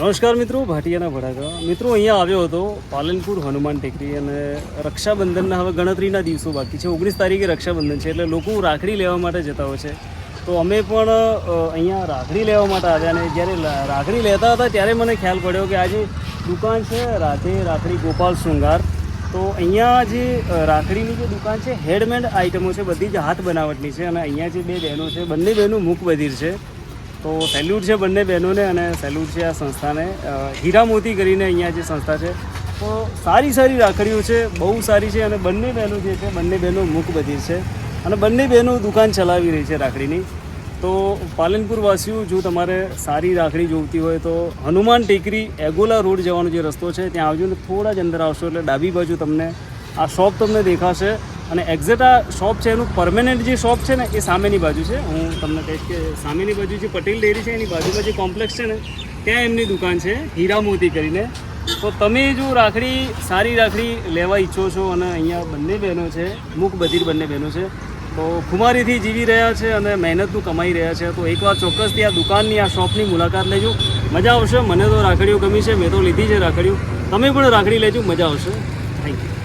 નમસ્કાર મિત્રો, ભાટિયાના ભડાકા મિત્રો, અહીંયા આવ્યો હતો પાલનપુર હનુમાન ટેકરી અને રક્ષાબંધનના હવે ગણતરીના દિવસો બાકી છે. ઓગણીસ તારીખે રક્ષાબંધન છે એટલે લોકો રાખડી લેવા માટે જતા હોય છે. તો અમે પણ અહીંયા રાખડી લેવા માટે આવ્યા અને જ્યારે રાખડી લેતા હતા ત્યારે મને ખ્યાલ પડ્યો કે આજે દુકાન છે, રાધે રાખડી ગોપાલ શૃંગાર, તો અહીંયા જે રાખડીની જે દુકાન છે હેન્ડમેડ આઇટમો છે, બધી જ હાથ બનાવટની છે અને અહીંયા જે બે બહેનો છે, બંને બહેનો મુખ બધિર છે. તો સેલ્યુટ છે બંને બહેનોને અને સેલ્યુટ છે આ સંસ્થાને. હીરા મોતી કરીને અહીંયા જે સંસ્થા છે. તો સારી સારી રાખડીઓ છે, બહુ સારી છે અને બંને બહેનો જે છે, બંને બહેનો મુખ બધી છે અને બંને બહેનો દુકાન ચલાવી રહી છે રાખડીની. તો પાલનપુર વાસીઓ જો તમારે સારી રાખડી જોઈતી હોય તો હનુમાન ટેકરી એગોલા રોડ જવાનો જે રસ્તો છે, ત્યાં આવજો ને થોડા જ અંદર આવશો એટલે ડાબી બાજુ તમને આ શોપ તમને દેખાશે. અને એક્ઝેક્ટ આ શોપ છે, એનું પરમેનન્ટ જે શોપ છે ને, એ સામેની બાજુ છે. હું તમને કહીશ કે સામેની બાજુ જે પટેલ ડેરી છે, એની બાજુમાં જે કોમ્પ્લેક્સ છે ને, ત્યાં એમની દુકાન છે હીરા મોતી કરીને. તો તમે જો રાખડી, સારી રાખડી લેવા ઈચ્છો છો અને અહીંયા બંને બહેનો છે, મુખ બધીર બંને બહેનો છે, તો ખુમારીથી જીવી રહ્યા છે અને મહેનતનું કમાઈ રહ્યા છે. તો એકવાર ચોક્કસથી આ દુકાનની, આ શોપની મુલાકાત લેજો. મજા આવશે. મને તો રાખડીઓ ગમી છે, મેં તો લીધી છે રાખડીઓ. તમે પણ રાખડી લેજો, મજા આવશે. Thank you